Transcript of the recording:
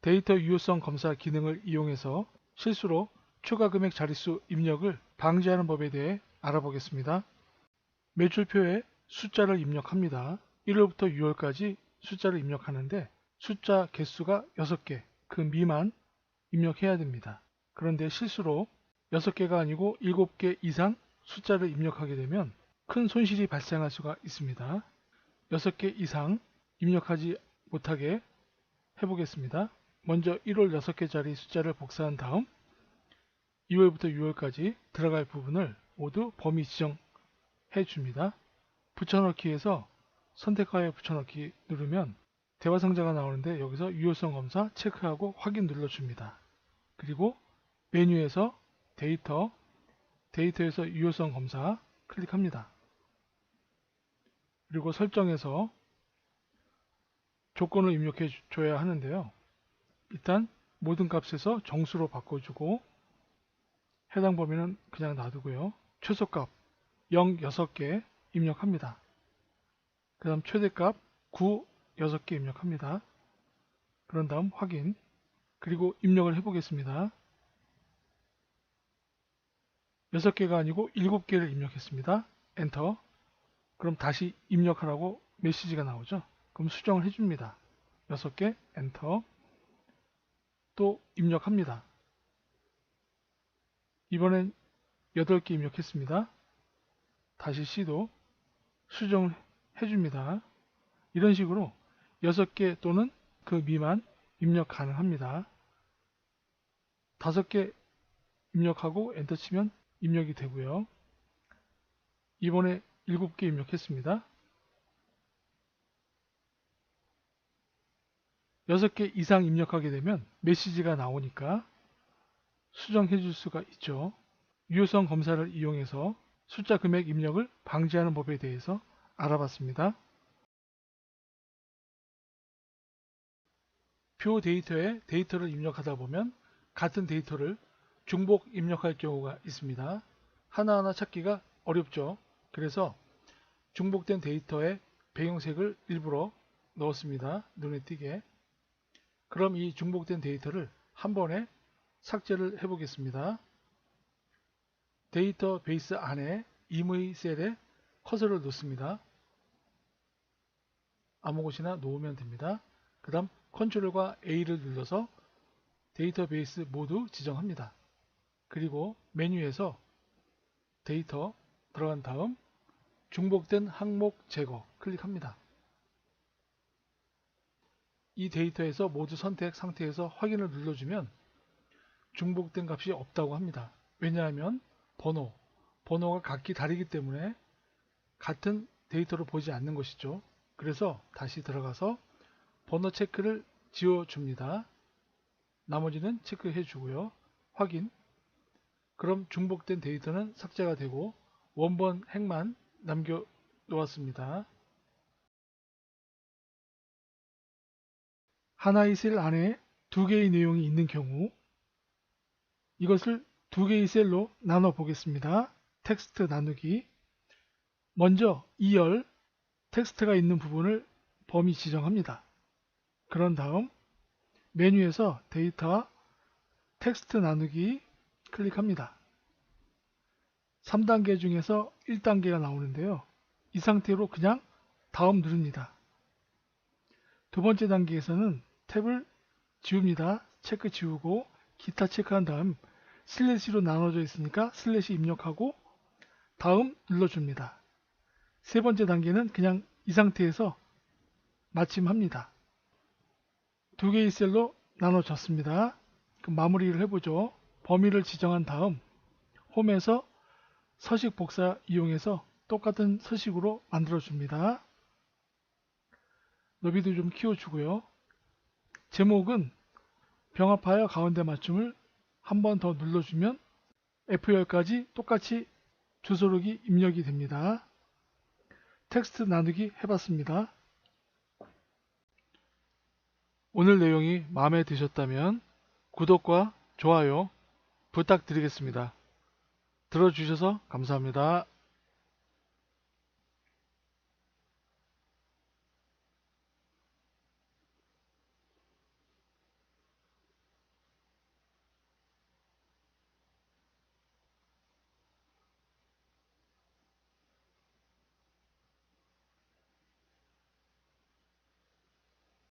데이터 유효성 검사 기능을 이용해서 실수로 추가 금액 자릿수 입력을 방지하는 법에 대해 알아보겠습니다. 매출표에 숫자를 입력합니다. 1월부터 6월까지 숫자를 입력하는데 숫자 개수가 6개, 그 미만 입력해야 됩니다. 그런데 실수로 6개가 아니고 7개 이상 숫자를 입력하게 되면 큰 손실이 발생할 수가 있습니다. 6개 이상 입력하지 못하게 해보겠습니다. 먼저 1월 6개짜리 숫자를 복사한 다음 2월부터 6월까지 들어갈 부분을 모두 범위 지정해 줍니다. 붙여넣기에서 선택하여 붙여넣기 누르면 대화 상자가 나오는데 여기서 유효성 검사 체크하고 확인 눌러줍니다. 그리고 메뉴에서 데이터, 데이터에서 유효성 검사 클릭합니다. 그리고 설정에서 조건을 입력해 줘야 하는데요. 일단 모든 값에서 정수로 바꿔주고 해당 범위는 그냥 놔두고요. 최소값 0, 6개 입력합니다. 그 다음 최대값 9, 6개 입력합니다. 그런 다음 확인 그리고 입력을 해보겠습니다. 6개가 아니고 7개를 입력했습니다. 엔터 그럼 다시 입력하라고 메시지가 나오죠. 그럼 수정을 해줍니다. 6개 엔터 또 입력합니다. 이번엔 8개 입력했습니다. 다시 C도 수정을 해줍니다. 이런 식으로 6개 또는 그 미만 입력 가능합니다. 5개 입력하고 엔터 치면 입력이 되고요. 이번에 7개 입력했습니다. 6개 이상 입력하게 되면 메시지가 나오니까 수정해 줄 수가 있죠. 유효성 검사를 이용해서 숫자 금액 입력을 방지하는 법에 대해서 알아봤습니다. 표 데이터에 데이터를 입력하다 보면 같은 데이터를 중복 입력할 경우가 있습니다. 하나하나 찾기가 어렵죠. 그래서 중복된 데이터에 배경색을 일부러 넣었습니다. 눈에 띄게. 그럼 이 중복된 데이터를 한 번에 삭제를 해보겠습니다. 데이터 베이스 안에 임의 셀에 커서를 놓습니다. 아무 곳이나 놓으면 됩니다. 그 다음 컨트롤과 A를 눌러서 데이터베이스 모두 지정합니다. 그리고 메뉴에서 데이터 들어간 다음 중복된 항목 제거 클릭합니다. 이 데이터에서 모두 선택 상태에서 확인을 눌러주면 중복된 값이 없다고 합니다. 왜냐하면 번호, 번호가 각기 다르기 때문에 같은 데이터를 보지 않는 것이죠. 그래서 다시 들어가서 번호 체크를 지워줍니다. 나머지는 체크해 주고요. 확인. 그럼 중복된 데이터는 삭제가 되고 원본 핵만 남겨 놓았습니다. 하나의 셀 안에 두 개의 내용이 있는 경우 이것을 두 개의 셀로 나눠 보겠습니다. 텍스트 나누기 먼저 2열 텍스트가 있는 부분을 범위 지정합니다. 그런 다음 메뉴에서 데이터 텍스트 나누기 클릭합니다. 3단계 중에서 1단계가 나오는데요. 이 상태로 그냥 다음 누릅니다. 두 번째 단계에서는 탭을 지웁니다. 체크 지우고 기타 체크한 다음 슬래시로 나눠져 있으니까 슬래시 입력하고 다음 눌러줍니다. 세 번째 단계는 그냥 이 상태에서 마침합니다. 두 개의 셀로 나눠졌습니다. 그럼 마무리를 해보죠. 범위를 지정한 다음 홈에서 서식 복사 이용해서 똑같은 서식으로 만들어줍니다. 너비도 좀 키워주고요. 제목은 병합하여 가운데 맞춤을 한 번 더 눌러주면 F10까지 똑같이 주소록이 입력이 됩니다. 텍스트 나누기 해봤습니다. 오늘 내용이 마음에 드셨다면 구독과 좋아요 부탁드리겠습니다. 들어주셔서 감사합니다.